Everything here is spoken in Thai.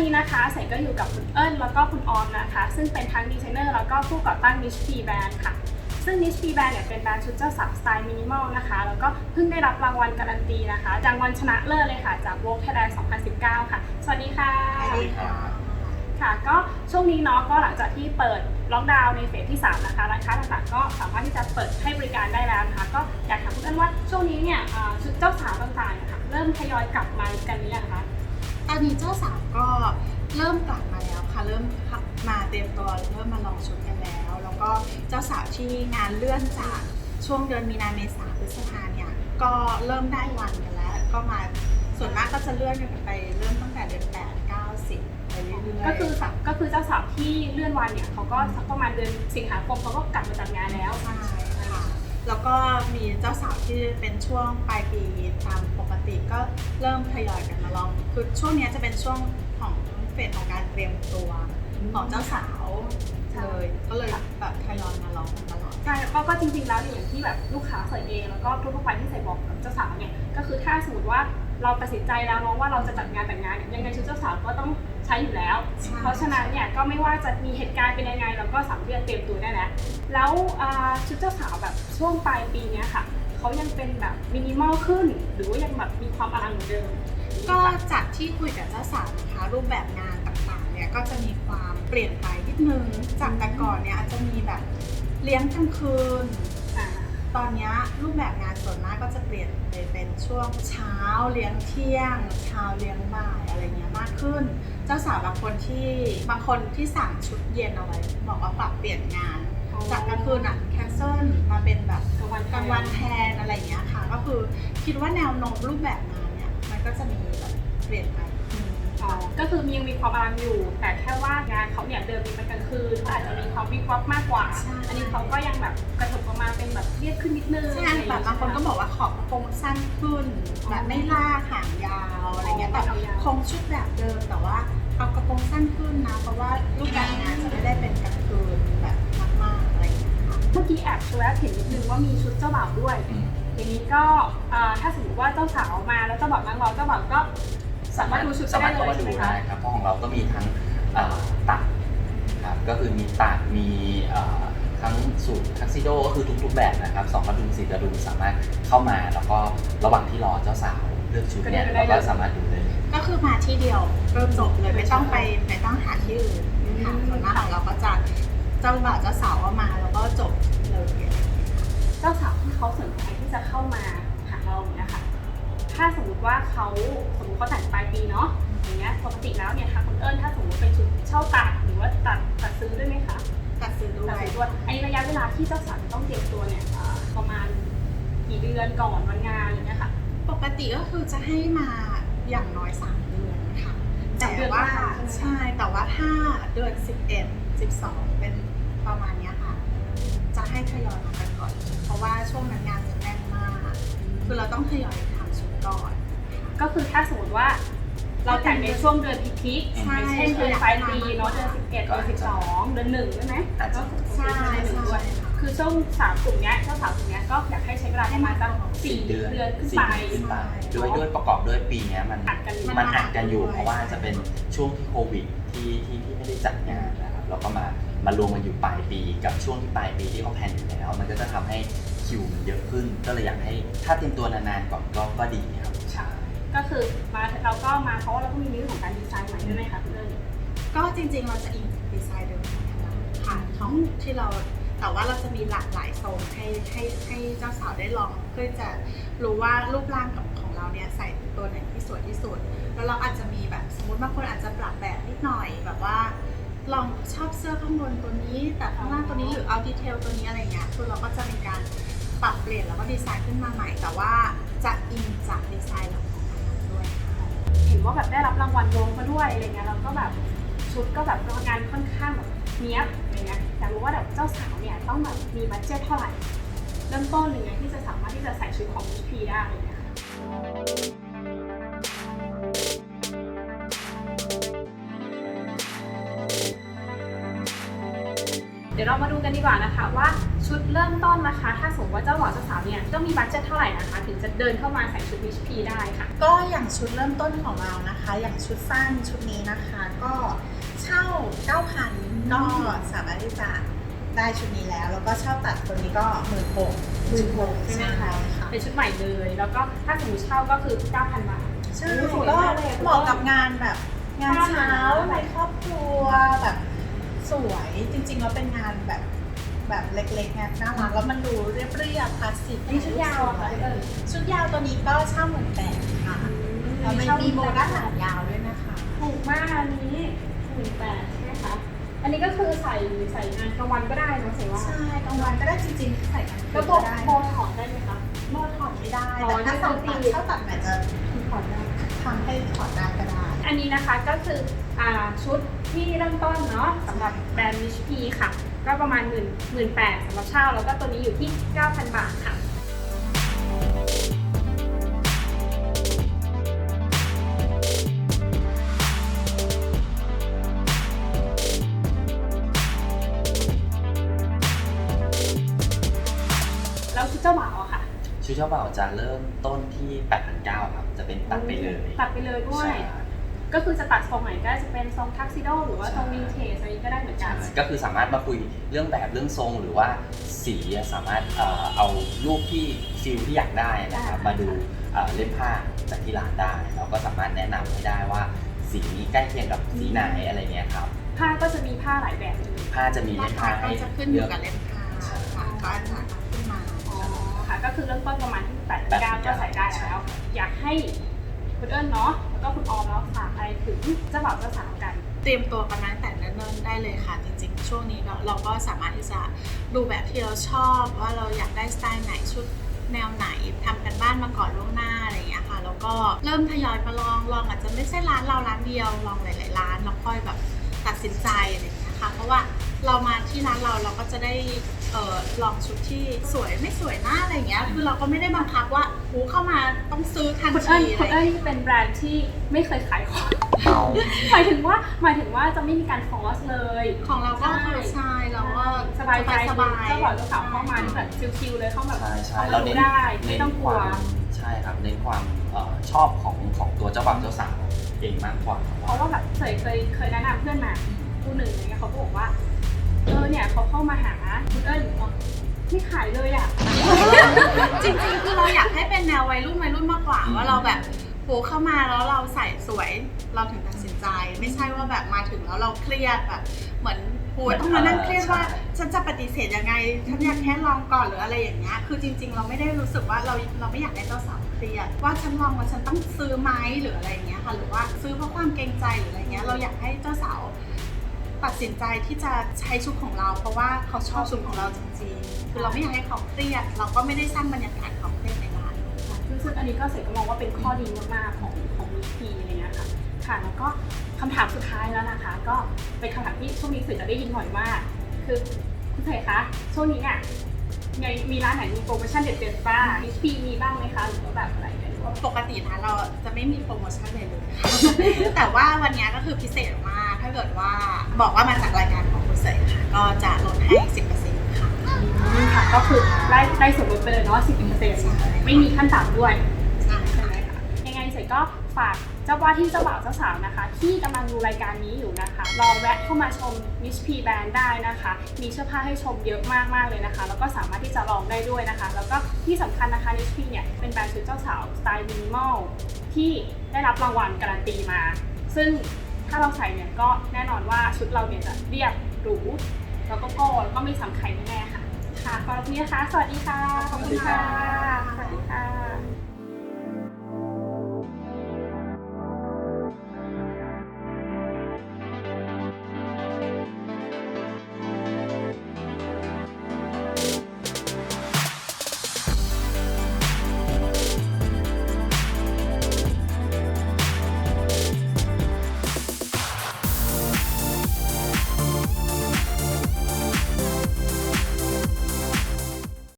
นี้นะคะเสกก็อยู่กับคุณเอิญแล้วก็คุณออมนะคะ ซึ่งเป็นทั้งดีไซเนอร์แล้วก็ผู้ก่อตั้ง Niche P Band ค่ะ ซึ่ง Niche P Band เนี่ยเป็นแบรนด์ชุดเจ้าสาวสไตล์มินิมอลนะคะ แล้วก็เพิ่งได้รับรางวัลการันตีนะคะรางวัลชนะเลิศเลยค่ะ จาก Vogue Thailand 2019 ค่ะ สวัสดีค่ะ สวัสดีค่ะค่ะ ก็ช่วงนี้เนาะก็หลังจากที่เปิดล็อกดาวน์ในเฟสที่ 3 นะคะร้านค้าต่างๆก็สามารถที่จะเปิดให้บริการได้แล้วนะคะ ก็อยากถามคุณเอิญว่าช่วงนี้เนี่ยอ่าชุดเจ้าสาวต่างๆนะคะเริ่มทยอยกลับมากันหรือยังคะ ตอนนี้เจ้าสาวก็เริ่มกลับมาแล้วค่ะเริ่มมาเตรียมตัวเริ่มมาลองชุดกันแล้ว แล้วก็เจ้าสาวที่งานเลื่อนจากช่วงเดือนมีนาเมษาพฤษภาเนี่ยก็เริ่มได้วันกันแล้ว ก็มาส่วนมากก็จะเลื่อนกันไปเริ่มตั้งแต่เดือน8 9 10ไปเรื่อยๆก็คือค่ะก็คือเจ้าสาวที่เลื่อนวันเนี่ยเขาก็สักประมาณเดือนสิงหาคมเขาก็กลับมาจัดงานแล้วใช่ค่ะ แล้วก็มีเจ้าสาวที่เป็นช่วงปลายปีตามปกติก็เริ่มทยอยกันมาลอง คือช่วงนี้จะเป็นช่วงของเฟสของการเตรียมตัวของเจ้าสาวเลยก็เลยแบบทยอยมาลองกันตลอดใช่แล้วก็จริงๆแล้วอย่างที่แบบลูกค้าเคยเองแล้วก็ทั่วๆไปที่ใส่บอกกับเจ้าสาวเนี่ยก็คือถ้าสมมติว่าเราตัดสินใจแล้วเนาะว่าเราจะจัดงานแต่งงานเนี่ยยังไงชุดเจ้าสาวก็ต้อง ใช้อยู่แล้ว ใช่ เพราะฉะนั้นเนี่ยก็ไม่ว่าจะมีเหตุการณ์เป็นยังไง เราก็สามารถที่จะเตรียมตัวได้แล้วแล้วอ่าชุดเจ้าสาวแบบช่วงปลายปีเนี้ยค่ะเขายังเป็นแบบมินิมอลขึ้น หรือว่ายังแบบมีความอลังเหมือนเดิมก็จากที่คุยกับเจ้าสาวนะคะรูปแบบงานต่างๆเนี่ยก็จะมีความเปลี่ยนไปนิดนึงจากแต่ก่อนเนี่ยอาจจะมีแบบเลี้ยงกลางคืนอ่า ตอนเนี้ยรูปแบบงานส่วนมากก็จะเปลี่ยนไปเป็นช่วงเช้าเลี้ยงเที่ยง เช้าเลี้ยงบ่ายอะไรเงี้ยมากขึ้น เจ้าสาวบางคนที่บางคนที่สั่งชุดเย็นเอาไว้ บอกว่าปรับเปลี่ยนงาน จากกลางคืนอะแคนเซิลมาเป็นแบบกลางวันกลางวันแทนอะไรเงี้ยค่ะ ก็คือคิดว่าแนวโน้มรูปแบบงานเนี่ยมันก็จะมีแบบเปลี่ยนไป อ๋อก็คือมียังมีความอลังอยู่ แต่แค่ว่างานเขาเนี่ยเดิมมีเป็นกลางคืนก็อาจจะมีความวิบวับมากกว่าใช่อันนี้เขาก็ยังแบบกระถบออกมาเป็นแบบเรียบขึ้นนิดนึงใช่แบบบางคนก็บอกว่าขอบกระโปรงสั้นขึ้นแบบไม่ลากหางยาวอะไรเงี้ยแต่คงชุดแบบเดิมแต่ว่าเอากระโปรงสั้นขึ้นนะเพราะว่ารูปแบบงานจะไม่ได้เป็นกลางคืนแบบมากๆอะไรเงี้ยค่ะเมื่อกี้แอบแวบเห็นนิดนึงว่ามีชุดเจ้าบ่าวด้วยอย่างนี้ก็อ่าถ้าสมมติว่าเจ้าสาวมาแล้วเจ้าบ่าวนั่งรอเจ้าบ่าวก็ สามารถดูชุดสามารถได้เข้าเลยมาใช่ดูไหมคะได้ครับเพราะของเราก็มีทั้งเอ่อตัดครับก็คือมีตัดมีเอ่อทั้งสูตรทักซิโดก็คือทุกๆแบบนะครับสองกระดุมสี่กระดุมสามารถเข้ามาแล้วก็ระหว่างที่รอเจ้าสาวเลือกชุดเนี่ยเราก็สามารถดูได้เลยก็คือมาที่เดียวเริ่มจบเลยไม่ต้องไปไม่ต้องหาที่อื่นค่ะส่วนมากของเราก็จะเจ้าบ่าวเจ้าสาวว่ามาแล้วก็จบเลยเจ้าสาวที่เขาสนใจที่จะเข้ามาหาเราเนี่ยค่ะ ถ้าสมมติว่าเขาสมมติเขาแต่งปลายปีเนาะอย่างเงี้ยปกติแล้วเนี่ยทางคุณเอิญถ้าสมมติเป็นชุดเช่าตัดหรือว่าตัดตัดซื้อด้วยไหมคะตัดซื้อด้วตัดยซื้อด้วยไอ้ระยะเวลาที่เจ้าสาวจะต้องเตรียมตัวเนี่ยอ่าประมาณกี่เดือนก่อนวันงานอะไรเงี้ยค่ะ ปกติก็คือจะให้มาอย่างน้อย3เดือนค่ะสามเดืแต่อนว่าครั้งใช่ไหมใช่แต่ว่าถ้าเดือน11 12 เป็นประมาณเนี้ยค่ะ จะให้ทยอยมากันก่อน เพราะว่าช่วงนั้นงานจะแน่นมาก คือเราต้องทยอยทำชุด ก่อน ก็คือถ้าสมมติว่า เราแต่งในช่วงเดือนพีคๆใช่เช่นเดือนปลายปีเนาะเดือนสิบเอ็ดเดือนสิบสองเดือนหนึ่งใช่ไหมอาจจะก็ใช่เดือนหนึ่งด้วย คือช่วงสามกลุ่มเนี้ยเจ้าสาวกลุ่มเนี้ยก็อยากให้ใช้เวลาประมาณสักสี่เดือนขึ้นสี่ไป เดือนขึ้นไปด้วยด้วยประกอบด้วยปีเนี้ยมันอัดกันอยู่ มันอัดกันอยู่ เพราะว่าจะเป็นช่วงที่โควิดที่ที่ที่ไม่ได้จัดงานนะครับแล้วก็มา มารวมกันอยู่ปลายปีกับช่วงที่ปลายปีที่เขาแพลนอยู่แล้ว มันก็จะทำให้คิวมันเยอะขึ้น ก็เลยอยากให้ถ้าเตรียมตัวนานๆก่อนก็ก็ดีครับใช่ก็คือมาเราก็มาเพราะว่าเราก็มีเรื่องของการดีไซน์ใหม่ด้วยไหมคะคุณเอิญก็จริงๆเราจะอิงดีไซน์เดิมของเราค่ะของที่เราแต่ว่าเราจะมีหลากหลายโซนให้ให้ให้เจ้าสาวได้ลองเพื่อจะรู้ว่ารูปร่างของของเราเนี่ยใส่ตัวไหนที่สวยที่สุด แล้วเราอาจจะมีแบบสมมติบางคนอาจจะปรับแบบนิดหน่อยแบบว่า ลองชอบเสื้อข้างบนตัวนี้ แต่ข้างล่างตัวนี้หรือเอาดีเทลตัวนี้อะไรเงี้ยคือเราก็จะมีการปรับเปลี่ยนแล้วก็ดีไซน์ขึ้นมาใหม่ แต่ว่าจะอิงจากดีไซน์หลักของทางนั้นด้วย เห็นว่าแบบได้รับรางวัลโยงมาด้วยอะไรเงี้ยแล้วก็แบบชุดก็แบบงานค่อนข้างแบบเนี้ยบอะไรเงี้ยอยากรู้ว่าแบบเจ้าสาวเนี่ยต้องแบบมีบัตเจ็ตเท่าไหร่เริ่มต้นหรือไงที่จะสามารถที่จะใส่ชุดของ HP ได้อะไรเงี้ย เดี๋ดี๋ยวเรามาดูกันดีกว่านะคะว่าชุดเริ่มต้นนะคะ ถ้าสมมติว่าเจ้าบ่าวเจ้าสาวเนี่ยต้องมีบัตเจ็ตเท่าไหร่นะคะ ถึงจะเดินเข้ามาใส่ชุด HP ได้ค่ะ ก็อย่างชุดเริ่มต้นของเรานะคะ อย่างชุดสั้นชุดนี้นะคะ ก็เช่า 9,000ก็สามารถที่จะได้ชุดนี้แล้ว แล้วก็เช่าตัดตัวนี้ก็หมื่นหกหมื่นหกใช่ไหมคะค่ะเป็นชุดใหม่เลย แล้วก็ถ้าสมมติเช่าก็คือ9,000บาทใช่สวยก็มากเลยอะเหมาะกับงานแบบงานเช้าในครอบครัวแบบ สวยจริงๆแล้วเป็นงานแบบแบบเล็กๆไงน่ารักแล้วมันดูเรียบๆคลาสสิกอันนี้ชุดยาวอะค่ะพี่เติ้ลชุดยาวตัวนี้ก็เช่าหมื่นแปดค่ะแล้วมันมีโบด้านหลังยาวด้วยนะคะ ถูกมากอันนี้หมื่นแปดใช่ไหมคะ อันนี้ก็คือใส่ใส่งานกลางวันก็ได้เนอะเสียว่า ใช่กลางวันก็ได้จริงๆใส่กันแล้วโบก็ได้โบถอดได้ไหมคะ โบถอดไม่ได้อ๋อแต่ถ้านี่สั่งคือตัดตีเช่าตัดอาจจะถอดได้ทำให้ถอดได้ก็ได้ อันนี้นะคะก็คืออ่า ชุดที่เริ่มต้นเนาะสำหรับแบรนด์ HP ค่ะ ก็ประมาณหมื่นหมื่นแปดสำหรับเช่า แล้วก็ตัวนี้อยู่ที่ 9,000 บาทค่ะแล้วชุดเจ้าบ่าวอะค่ะ ชุดเจ้าบ่าวจะเริ่มต้นที่ 8,900ครับ จะเป็นตัดไปเลย ตัดไปเลยด้วยใช่ ก็คือจะตัดทรงไหนก็จะเป็นทรงทักซิโดหรือว่าทรงวินเทจอะไรก็ได้เหมือนกัน ก็คือสามารถมาคุยเรื่องแบบเรื่องทรงหรือว่าสีอะสามารถเอ่อเอารูปที่ฟิลที่อยากได้นะครับได้มาดูเอ่อเล่มผ้าจากที่ร้านได้ เราก็สามารถแนะนำให้ได้ว่าสีนี้ใกล้เคียงกับสีไหนอะไรเนี้ยครับผ้าก็จะมีผ้าหลายแบบเลยผ้าจะมีราเล่มคาผ้าก็ให้จะขึ้นอเลืยู่อกกับเล่มผ้าค่ะก็จะขึ้นมาอ๋อค่ะก็คือเริ่มต้นประมาณที่8ปดเก้า89ก็ใส่ได้แล้ว อยากให้คุณเอิญเนาะแล้วก็คุณออมแล้วฝากอะไรถึง เจ้าบ่าวเจ้าสาวกัน เตรียมตัวกันมาตั้งแต่เนิ่นๆได้เลยค่ะ จริงๆ ช่วงนี้เราเราก็สามารถที่จะดูแบบที่เราชอบว่าเราอยากได้สไตล์ไหนชุดแนวไหนทำกันบ้านมาก่อนล่วงหน้าอะไรอย่างเงี้ยค่ะแล้วก็เริ่มทยอยมาลองลองอาจจะไม่ใช่ร้านเราร้านเดียวลองหลาย ๆ ร้านแล้วค่อยแบบตัดสินใจอะไรอย่างเงี้ยค่ะเพราะว่า เรามาที่ร้านเราเราก็จะได้เออลองชุดที่สวยไม่สวยหน้าอะไรอย่างเงี้ย คือเราก็ไม่ได้บังคับว่าหูเข้ามาต้องซื้อทันคุณเอิทีญอะไรคุณอย่างเอิญเงี้ยเป็นแบรนด์ที่ไม่เคยขายของ หมายถึงว่าหมายถึงว่าจะไม่มีการฟอร์สเลย ของเราก็ใช่ใช่เราก็สบายใจสบายเจ้าบ่าวเจ้าสาวเข้ามาที่แบบชิลๆเลยเข้าแบบใช่ใช่เข้าเรามาดูเน้นได้ไม่เน้นต้องกคลัววามใช่ครับเน้นความเอ่อชอบของของตัวเจ้าบ่าวเจ้าสาวเองมากกว่าเพราะว่าแบบเคยเคยเคยแนะนำเพื่อนมาคู่หนึ่งอะไรเงี้ยเขาก็บอกว่า เออเนี่ยเขาเข้ามาหาคุณเอิญบอกไม่ขายเลยอะ จริงๆ คือเราอยากให้เป็นแนววัยรุ่นวัยรุ่นมากกว่าว่าเราแบบโหเข้ามาแล้วเราใส่สวยเราถึงตัดสินใจ ไม่ใช่ว่าแบบมาถึงแล้วเราเครียดแบบ เหมือนโหต้องมานั่งเครียดว่า ฉันจะปฏิเสธยังไงฉันอยากแค่ลองก่อนหรืออะไรอย่างเงี้ยคือจริง ๆ เราไม่ได้รู้สึกว่าเราเราไม่อยากให้เจ้าสาวเครียดว่าฉันลองแล้วฉันต้องซื้อไหมหรืออะไรอย่างเงี้ยค่ะหรือว่าซื้อเพราะความเกรงใจหรืออะไรเงี้ยเราอยากให้เจ้าสาว ตัดสินใจที่จะใช้ชุดของเรา เพราะว่าเขาชอบชุดของเราจริงๆคือเราไม่อยากให้เขาเครียด เราก็ไม่ได้สร้างบรรยากาศความเครียดในร้านค่ะซึ่งซึ่งอันนี้ก็เสร็จก็มองว่าเป็นข้อดีมากๆของของมิทีอะไรเงี้ยค่ะค่ะแล้วก็คำถามสุดท้ายแล้วนะคะ ก็เป็นคำถามที่ช่วงนี้สื่อจะได้ยินบ่อยมากคือคุณเสกคะช่วงนี้เนี่ยในมีร้านไหนมีโปรโมชั่นเด็ดๆบ้างมิทีมีบ้างไหมคะหรือว่าแบบอะไรเนี่ยหรือว่าปกตินะเราจะไม่มีโปรโมชั่นเลยเลยแต่ว่าวันนี้ก็คือพิเศษมาก ถ้าเกิดว่าบอกว่ามาจากรายการของคุณเสกค่ะ ก็จะลดให้ 10%ค่ะ ค่ะก็คือได้ได้ส่วนลดไปเลยเนาะสิบเปอร์เซ็นต์ใช่ไม่มีขั้นต่ำด้วย ใช่ใช่ไหมคะยังไงเสร็จก็ฝากเจ้าว่าที่เจ้าบ่าวเจ้าสาวนะคะ ที่กำลังดูรายการนี้อยู่นะคะ ลองแวะเข้ามาชม Miss P Band ได้นะคะ มีเสื้อผ้าให้ชมเยอะมากๆเลยนะคะ แล้วก็สามารถที่จะลองได้ด้วยนะคะ แล้วก็ที่สำคัญนะคะ Miss P เนี่ยเป็นแบรนด์ชุดเจ้าสาวสไตล์มินิมอลที่ได้รับรางวัลการันตีมา ซึ่ง ถ้าเราใส่เนี่ยก็แน่นอนว่าชุดเราเนี่ยจะเรียบหรูแล้วก็โก้แล้วก็ไม่ซ้ำใครแน่ๆค่ะ ค่ะขอบคุณนะคะ สวัสดีค่ะ ขอบคุณค่ะ สวัสดีค่ะ